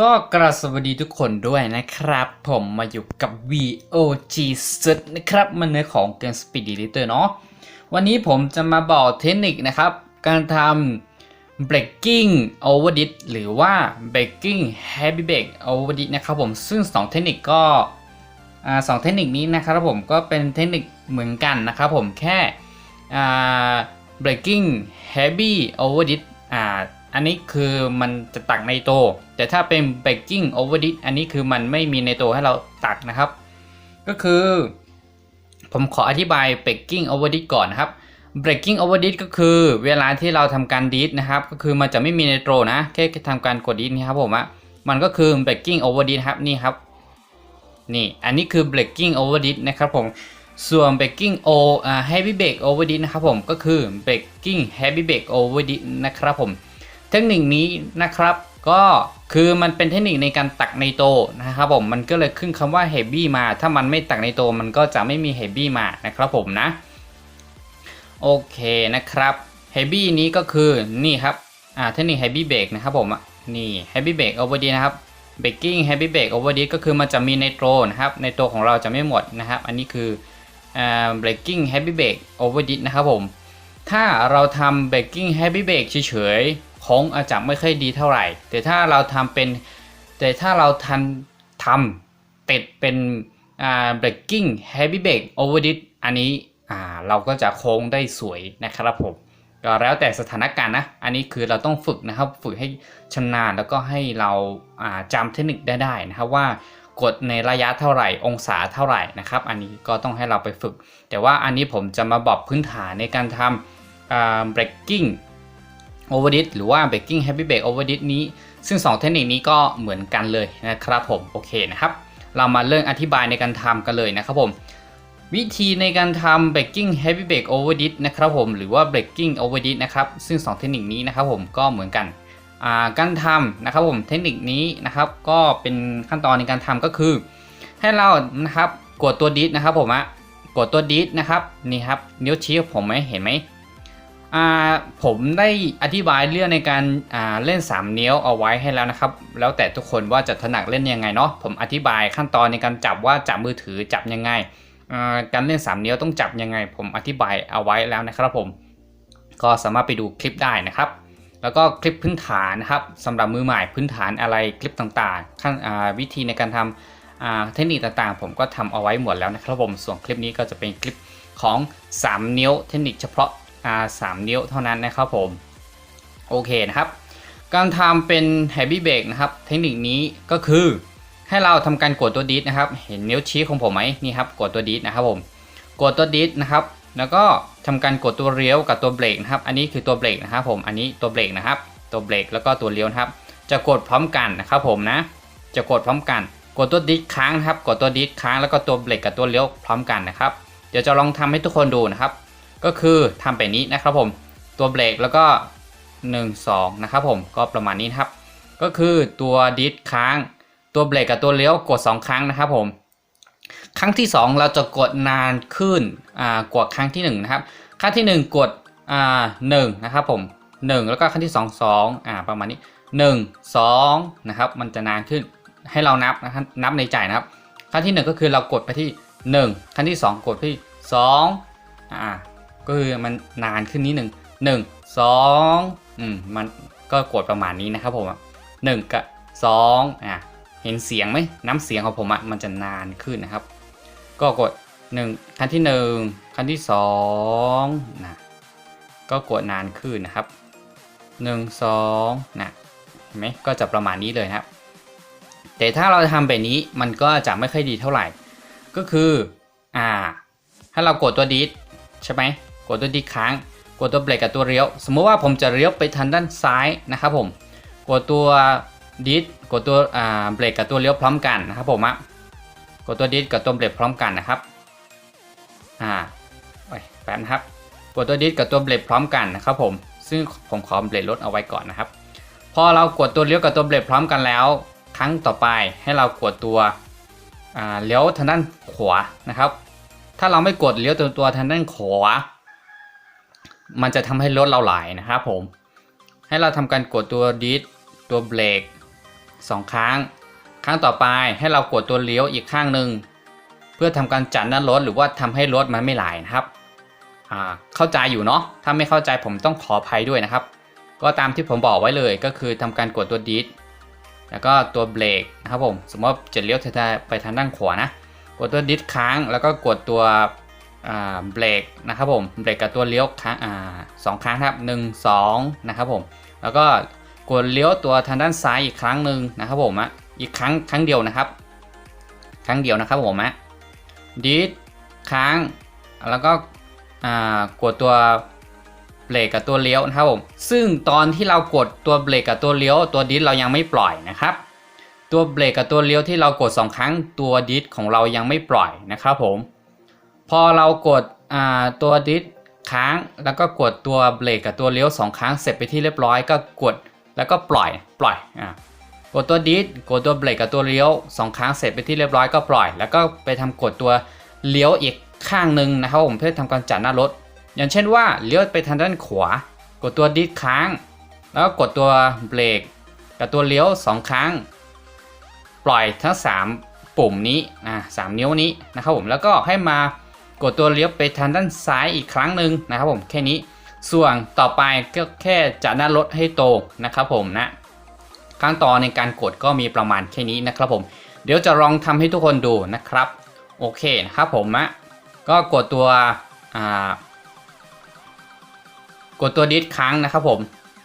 ก็กราบสวัสดีทุกคนด้วยนะครับ ผมมาอยู่กับ VOG สุดนะครับ มันเนื้อของเกม Speed Editor เนาะวันนี้ผมจะมาบอกเทคนิคนะครับ การทำ breaking overdid หรือว่า breaking heavy break overdid นะครับผมซึ่ง 2 เทคนิคก็สองเทคนิคนี้นะครับผมก็เป็นเทคนิคเหมือนกันนะครับผมแค่ breaking heavy overdid อ่า อันนี้คือมันจะตักในโต แต่ถ้าเป็น breaking overdid อันนี้คือมันไม่มีในโตให้เราตักนะครับ ก็คือ ผมขออธิบาย breaking overdid ก่อนนะครับ breaking overdid ก็คือเวลาที่เราทำการดีดนะครับ ก็คือมันจะไม่มีในโตนะ แค่ทำการกดดีดนี่ครับผมอะมันก็คือ breaking overdid ครับนี่ครับ นี่อันนี้คือ breaking overdid นะครับผมส่วน breaking o อ่า heavy break overdid นะครับผมก็คือ breaking heavy break overdid นะครับผม เทคนิคนี้นะครับ ก็คือมันเป็นเทคนิคในการตักในโตนะครับผมมันก็เลยขึ้นคำว่า heavy มา ถ้ามันไม่ตักในโตมันก็จะไม่มี heavy มานะครับผมนะ โอเคนะครับ heavy นี้ก็คือนี่ครับอ่าเทคนิค heavy break นะครับผมอะนี่ heavy break overdid นะครับ baking heavy break overdid ก็คือมันจะมีไนโตรนะครับไนโตของเราจะไม่หมดนะครับ อันนี้คืออ่า breaking heavy break overdid นะครับผมถ้าเราทำ baking heavy break เฉยๆ งอาจจะไม่ค่อยดีเท่าไหร่ แต่ถ้าเราทำเป็น แต่ถ้าเราทันทำเป็ดเป็นอ่า breaking heavy break overdid อันนี้อ่าเราก็จะโค้งได้สวยนะครับผมก็แล้วแต่สถานการณ์นะ อันนี้คือเราต้องฝึกนะครับ ฝึกให้ชำนาญแล้วก็ให้เราอ่าจำเทคนิคได้ได้นะครับว่ากดในระยะเท่าไหร่องศาเท่าไหร่นะครับ อันนี้ก็ต้องให้เราไปฝึก แต่ว่าอันนี้ผมจะมาบอกพื้นฐานในการทำ breaking อ่า breaking overdid หรือว่า breaking heavy break overdid นี้ ซึ่ง 2 เทคนิคนี้ก็เหมือนกันเลยนะครับผมโอเคนะครับเรามาเริ่มอธิบายในการทำกันเลยนะครับผมวิธีในการทำ baking heavy bake overdid นะครับผมหรือว่า baking overdid นะครับซึ่ง 2 เทคนิคนี้นะครับผมก็เหมือนกันการทำนะครับผมเทคนิคนี้นะครับก็เป็นขั้นตอนในการทำก็คือ ให้เรานะครับกดตัวดิสนะครับผมอะกดตัวดิสนะครับนี่ครับนิ้วชี้ของผมไหมเห็นไหม ผมได้อธิบายเรื่องในการาเล่น 3 นิ้วเอาไว้ให้แล้วนะครับ แล้วแต่ทุกคนว่าจะถนัดเล่นยังไงเนาะผมอธิบายขั้นตอนในการจับว่าจับมือถือจับยังไงาการเล่น 3 นิ้วต้องจับยังไง ผมอธิบายเอาไว้แล้วนะครับผม ก็สามารถไปดูคลิปได้นะครับ แล้วก็คลิปพื้นฐานนะครับสำหรับมือใหม่พื้นฐานอะไรคลิปต่างๆขั้นอ่าวิธีในการทำเทคนิคต่างๆ ผมก็ทำเอาไว้หมดแล้วนะครับผมส่วนคลิปนี้ก็จะเป็นคลิปของ 3 นิ้วเทคนิคเฉพาะ อ่าสามนิ้วเท่านั้นนะครับผมโอเคนะครับ การทำเป็น heavy break นะครับ เทคนิคนี้ก็คือให้เราทำการกดตัวดีดนะครับ เห็นนิ้วชี้ของผมไหมนี่ครับกดตัวดีดนะครับผมกดตัวดีดนะครับ แล้วก็ทำการกดตัวเลี้ยวกับตัวเบรกนะครับ อันนี้คือตัวเบรกนะครับผม อันนี้ตัวเบรกนะครับ ตัวเบรกแล้วก็ตัวเลี้ยวนะครับ จะกดพร้อมกันนะครับผมนะ จะกดพร้อมกัน กดตัวดีดค้างนะครับ กดตัวดีดค้างแล้วก็ตัวเบรกกับตัวเลี้ยวพร้อมกันนะครับ เดี๋ยวจะลองทำให้ทุกคนดูนะครับ ก็คือทำแบบนี้นะครับผม ตัวเบรกแล้วก็ 1 2 นะครับผมก็ประมาณนี้ครับ ก็คือตัวดีดค้างตัวเบรกกับตัวเลี้ยวกด 2 ครั้งนะครับผม ครั้งที่ 2 เราจะกดนานขึ้นกว่าครั้งที่ 1 นะครับ ครั้งที่ 1 กดอ่าหนึ่งนะครับผม 1 แล้วก็ครั้งที่ 2 2อ่าประมาณนี้ 1 2นะครับมันจะนานขึ้นให้เรานับนะครับนับในใจนะครับ ครั้งที่ 1 ก็คือเรากดไปที่ 1 ครั้งที่ 2 กดที่2อ่า ก็คือมันนานขึ้นนิดหนึ่งหนึ่งสองอืมมันก็กดประมาณนี้นะครับผมหนึ่งกับสองอ่าเห็นเสียงไหมน้ำเสียงของผมอะ่ะมันจะนานขึ้นนะครับ ก็กด1ครั้งที่1ครั้งที่2นะก็กดนานขึ้นนะครับ1 2นะเห็นไหมก็จะประมาณนี้เลยนะครับ แต่ถ้าเราทำแบบนี้มันก็จะไม่ค่อยดีเท่าไหร่ ก็คืออ่าถ้าเรากดตัวดีดใช่ไหม ดตัวดีค้าง กดตัวเบรกกับตัวเลี้ยว สมมติว่าผมจะเลี้ยวไปทางด้านซ้ายนะครับผมกดตัวดิสกดตัวอ่าเบรกกับตัวเลี้ยวพร้อมกันนะครับผมอะกดตัวดิสกับตัวเบรกพร้อมกันนะครับอ่าโอ้ยแป๊บนะครับกดตัวดิสกับตัวเบรกพร้อมกันนะครับผมซึ่งผมขอเบรกรถเอาไว้ก่อนนะครับ พอเรากดตัวเลี้ยวกับตัวเบรกพร้อมกันแล้ว ครั้งต่อไปให้เรากดตัวเลี้ยวทางด้านขวานะครับ ถ้าเราไม่กดเลี้ยวตัวตัวทางด้านขวา มันจะทำให้รถเราไหลนะครับผม ให้เราทำการกดตัวดิสตัวเบรกสองครั้ง ครั้งต่อไปให้เรากดตัวเลี้ยวอีกข้างหนึ่งเพื่อทำการจัดหน้ารถหรือว่าทำให้รถมันไม่ไหลนะครับเข้าใจอยู่เนาะถ้าไม่เข้าใจผมต้องขออภัยด้วยนะครับ ก็ตามที่ผมบอกไว้เลยก็คือทำการกดตัวดิสแล้วก็ตัวเบรกนะครับผม สมมติว่าจะเลี้ยวไปทางด้านขวานะ กดตัวดิสค้างแล้วก็กดตัว เบรกนะครับผมเบรกกับตัวเลี้ยวค้างสองครั้งครับหนึ่งสองนะครับผมแล้วก็กดเลี้ยวตัวทางด้านซ้ายอีกครั้งหนึ่งนะครับผมอะอีกครั้งครั้งเดียวนะครับ ครั้งเดียวนะครับผมอะดิสค้างแล้วก็กดตัวเบรกกับตัวเลี้ยวนะครับผมซึ่งตอนที่เรากดตัวเบรกกับตัวเลี้ยวตัวดิสเรายังไม่ปล่อยนะครับ ตัวเบรกกับตัวเลี้ยวที่เรากด 2 ครั้งตัวดิสของเรายังไม่ปล่อยนะครับผม พอเรากดตัวดิสค้างแล้วก็กดตัวเบรกกับตัวเลี้ยว2ครั้งเสร็จไปที่เรียบร้อยก็กดแล้วก็ปล่อยปล่อยอ่ากดตัวดิสกดตัวเบรกกับตัวเลี้ยว2ครั้งเสร็จไปที่เรียบร้อยก็ปล่อย แล้วก็ไปทำกดตัวเลี้ยวอีกข้างหนึ่งนะครับผมเพื่อทำการจัดหน้ารถ อย่างเช่นว่าเลี้ยวไปทางด้านขวา กดตัวดิสค้าง แล้วก็กดตัวเบรกกับตัวเลี้ยว2ครั้ง ปล่อยทั้ง 3 ปุ่มนี้นะสามนิ้วนี้นะครับผมแล้วก็ให้มา กดตัวเลี้ยวไปทางด้านซ้ายอีกครั้งหนึ่งนะครับผมแค่นี้ส่วนต่อไปก็แค่จะหน้ารถให้โตนะครับผมนะขั้นตอนในการกดก็มีประมาณแค่นี้นะครับผม เดี๋ยวจะลองทำให้ทุกคนดูนะครับ โอเคนะครับผมนะก็กดตัวอ่ากดตัวดิสค้างนะครับผม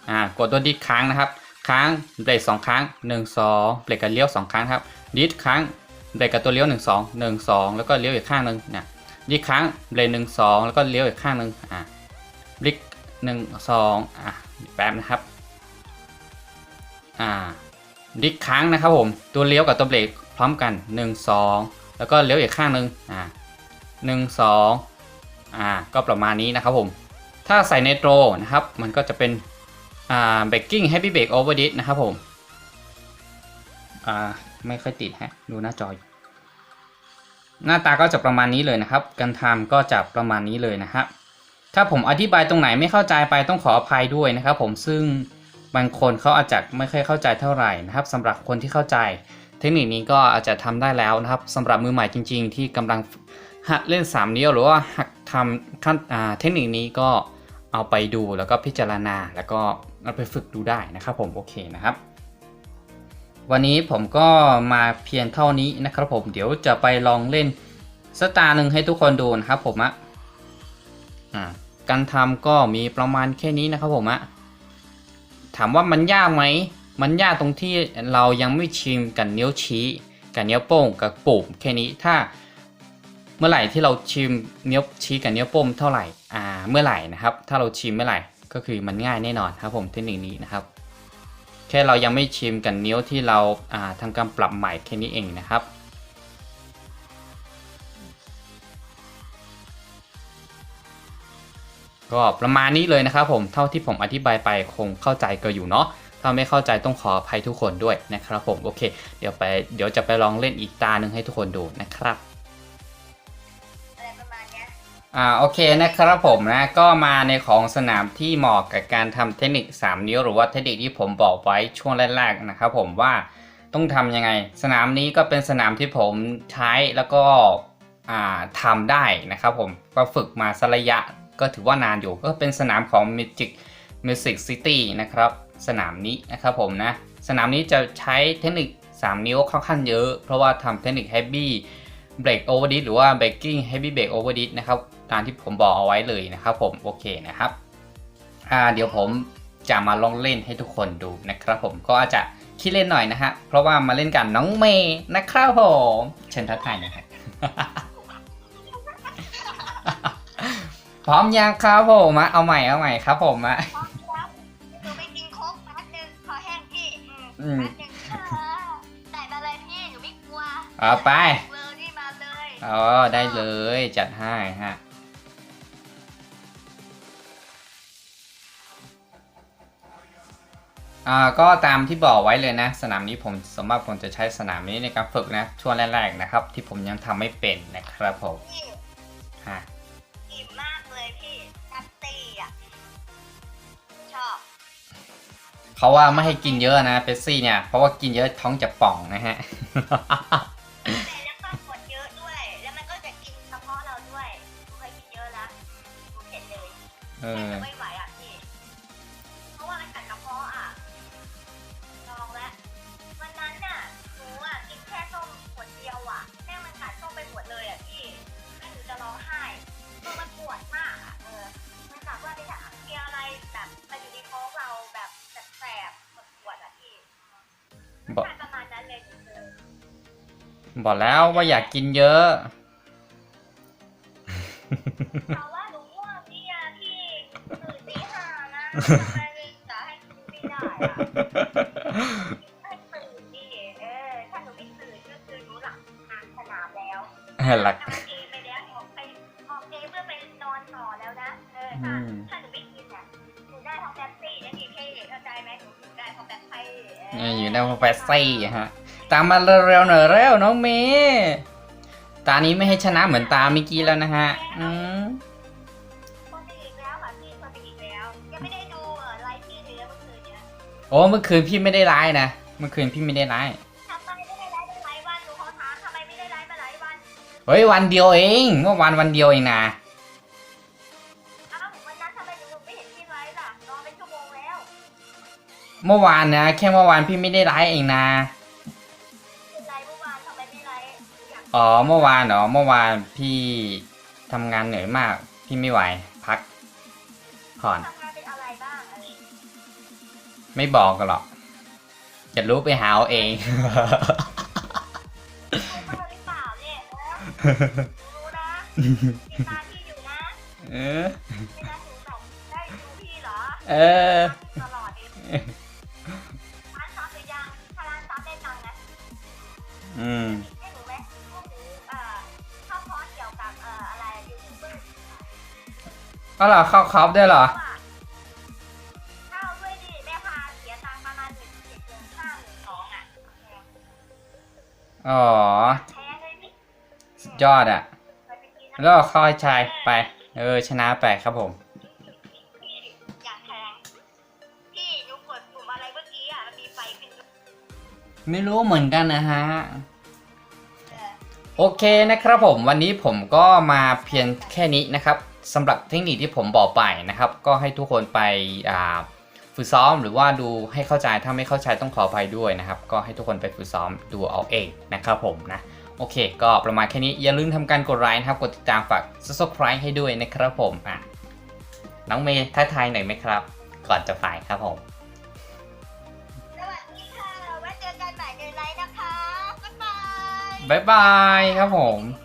อ่ากดตัวดิสค้างนะครับ ค้างเบรกสองครั้ง1 2เบรกกับเลี้ยว2ครั้งครับดิสค้างเบรกกับตัวเลี้ยว 1 2 1 2 แล้วก็เลี้ยวอีกข้างหนึ่งเนี่ย ดิสค้างเบรก1 2แล้วก็เลี้ยวอีกข้างหนึ่งอ่าดิสหนึ่งสองอะแป๊บนะครับ อ่าดิสค้างนะครับผมตัวเลี้ยวกับตัวเบรกพร้อมกัน 1 2 แล้วก็เลี้ยวอีกข้างหนึ่งอ่าหนึ่งสองอ่าก็ประมาณนี้นะครับผม ถ้าใส่ในโตรนะครับ มันก็จะเป็นอ่าเบรกกิ้งให้พี่เบรกโอเวอร์ดิสนะครับผม อ่า ไม่ค่อยติดฮะ ดูหน้าจออยู่ หน้าตาก็จะประมาณนี้เลยนะครับ การทำก็จะประมาณนี้เลยนะครับถ้าผมอธิบายตรงไหนไม่เข้าใจไปต้องขออภัยด้วยนะครับผมซึ่งบางคนเขาอาจจะไม่ค่อยเข้าใจเท่าไหร่นะครับสำหรับคนที่เข้าใจ เทคนิคนี้ก็อาจจะทำได้แล้วนะครับสำหรับมือใหม่จริง ๆ ที่กำลังหัดเล่น3นิ้วหรือว่าหัดทำขั้นเทคนิคนี้ก็เอาไปดูแล้วก็พิจารณา แล้วก็เอาไปฝึกดูได้นะครับผมโอเคนะครับ วันนี้ผมก็มาเพียงเท่านี้นะครับผมเดี๋ยวจะไปลองเล่นสตาร์หนึ่งให้ทุกคนดูนะครับผมอะอ่าการทำก็มีประมาณแค่นี้นะครับผมอะถามว่ามันยากไหม มันยากตรงที่เรายังไม่ชิมกับนิ้วชี้กับนิ้วโป้งกับปุ่มแค่นี้ถ้าเมื่อไหร่ที่เราชิมนิ้วชี้กับนิ้วโป้งเท่าไหร่อ่าเมื่อไหร่นะครับ ถ้าเราชิมเมื่อไหร่ก็คือมันง่ายแน่นอนครับผมเทคนิคนี้นะครับ ค่เรายังไม่ชิมกับนิ้วที่เราอ่าทำการปรับใหม่แค่นี้เองนะครับ ก็ประมาณนี้เลยนะครับผมเท่าที่ผมอธิบายไปคงเข้าใจก็อยู่เนาะถ้าไม่เข้าใจต้องขออภัยทุกคนด้วยนะครับผมโอเค เดี๋ยวไปเดี๋ยวจะไปลองเล่นอีกตาหนึ่งให้ทุกคนดูนะครับ ประมาณเนี้ยอ่าโอเคนะครับผมนะก็มาในของสนามที่เหมาะกับการทำเทคนิค 3 นิ้วหรือว่าเทคนิคที่ผมบอกไว้ช่วงแรกๆนะครับผมว่าต้องทำยังไง สนามนี้ก็เป็นสนามที่ผมใช้แล้วก็อ่าทำได้นะครับผมก็ฝึกมาสักระยะก็ถือว่านานอยู่ก็เป็นสนามของ Magic Music City นะครับสนามนี้นะครับผมนะสนามนี้จะใช้เทคนิค 3 นิ้วค่อนข้างเยอะ เพราะว่าทำเทคนิค Heavy เบรกโอเวอร์ดิหรือว่าเบรกกิ้งเฮฟวี่เบรกโอเวอร์ดินะครับตามที่ผมบอกเอาไว้เลยนะครับผมโอเคนะครับอ่าเดี๋ยวผมจะมาลองเล่นให้ทุกคนดูนะครับผมก็อาจจะคิดเล่นหน่อยนะฮะเพราะว่ามาเล่นกันน้องเมย์นะครับผมเชิญทักทายหนะครับพร้อมยังครับผมมาเอาใหม่เอาใหม่ครับผมอะพร้อมครับหนูไปกินโค้กแป๊บนึงขอแห้งพี่อือืมมแป๊บนึงเออใส่มาเลยพี่หนูไม่กลัวเอาไป อ๋อได้เลยจัดให้ฮะอ่าก็ตามที่บอกไว้เลยนะ สนามนี้ผมสมมติผมจะใช้สนามนี้ในการฝึกนะ ช่วงแรกๆนะครับ ที่ผมยังทำไม่เป็นนะครับผมพี่ฮะอิ่มมากเลยพี่นัตตี้อะชอบเขาว่าไม่ให้กินเยอะนะเปปซี่เนี่ย เพราะว่ากินเยอะท้องจะป่องนะฮะ เอแค่อจะไม่ไหวอะพี่ เพราะว่ามันกัดกระเพาะอะลองแล้ววันนั้นน่ะหนูอะกินแค่ส้มขวดเดียวอะแม่งมันกัดส้มไปหมดเลยอะพี่แม่หนูจะร้องไห้คือมันปวดมากอะเออ มันแบบว่าที่มีอะไรแบบมันอยู่ในท้องเราแบบแสบๆปวดๆอะพี่มันกัดประมาณนั้นเลยหนูเจอบอกแล้วว่าอยากกินเยอะ ห้านะทำไมจะให้ไม่ได้อะให้ตื่นดิเออ ถ้าหนูไม่ตื่นก็คือหนูหลับทางสนามแล้วหลัก ทำเองไปแล้วออกไปออกเองเพื่อไปนอนต่อแล้วนะ เออ ถ้าอืม ถ้าหนูไม่กินเนี่ยหนูได้ท้องแป๊บซี่นะพี่เท่เข้าใจไหมหนูได้ท้องแป๊บซี่เเนี่ยอยู่ในโปรเฟสซี่ฮะ ตามมาเร็วๆหน่อยเร็วน้องเมย์ตานี้ไม่ให้ชนะเหมือนตาเมื่อกี้แล้วนะฮะ อืม อ้เมื่อคืนพี่ไม่ได้ไลฟ์นะเมื่อคืนพี่ไม่ได้ไลฟ์ทำไมไม่ได้ไลฟ์เป็นหลายวันหนูขอถามทำไมไม่ได้ไลฟ์มาหลายวันเฮ้ยวันเดียวเองเมื่อวานวันเดียวเองนะเอ้าวันนั้นทำไมหนูไม่เห็นพี่ไลฟ์ล่ะรอเป็นชั่วโมงแล้วเมื่อวานนะแค่เมื่อวานพี่ไม่ได้ไลฟ์เองนะพี่ไลฟ์เมื่อวานทำไมไม่ไลฟ์อยากอ๋อเมื่อวานเหรอเมื่อวานพี่ทำงานเหนื่อยมาก พี่ไม่ไหวพักผ่อนทำงาน ไม่บอกกันหรอก จะรู้ไปหาเอาเอง รู้บ้างหรือเปล่าเนี่ยเออรู้นะติดตามพี่อยู่นะเออไม่ได้หนูแบบได้ดูพี่เหรอเออ ตลอดเองร้านซับหรือยังถ้าร้านซับได้ตังค์นะอืม ให้หนูไหมพวกหนูเอ่อเข้าคอร์สเกี่ยวกับเอ่ออะไรยูทูบเบอร์ ก็เหรอเข้าคอปด้วยเหรอเข้า อ๋อแพ้เลยนี่สุดยอดอะไปไปกินนะแล้วก็ค่อยชายไป เออ ชนะไปครับผมพี่อยากแทงพี่หนูกดปุ่มอะไรเมื่อกี้อะมันมีไฟขึ้นด้วยไม่รู้เหมือนกันนะฮะเออโอเคนะครับผมวันนี้ผมก็มาเพียงแค่นี้นะครับสำหรับเทคนิคที่ผมบอกไปนะครับ ก็ให้ทุกคนไปอ่า ฝึกซ้อมหรือว่าดูให้เข้าใจถ้าไม่เข้าใจต้องขออภัยด้วยนะครับ ก็ให้ทุกคนไปฝึกซ้อมดูเอาเองนะครับผมนะโอเค ก็ประมาณแค่นี้อย่าลืมทำการกดไลค์นะครับ กดติดตามฝาก subscribe ให้ด้วยนะครับผมอะน้องเมย์ท้ายทายหน่อยไหมครับ ก่อนจะไปครับผมสวัสดีค่ะไว้เจอกันใหม่ในไลฟ์นะคะบ๊ายบาย บ๊ายบายครับผมบ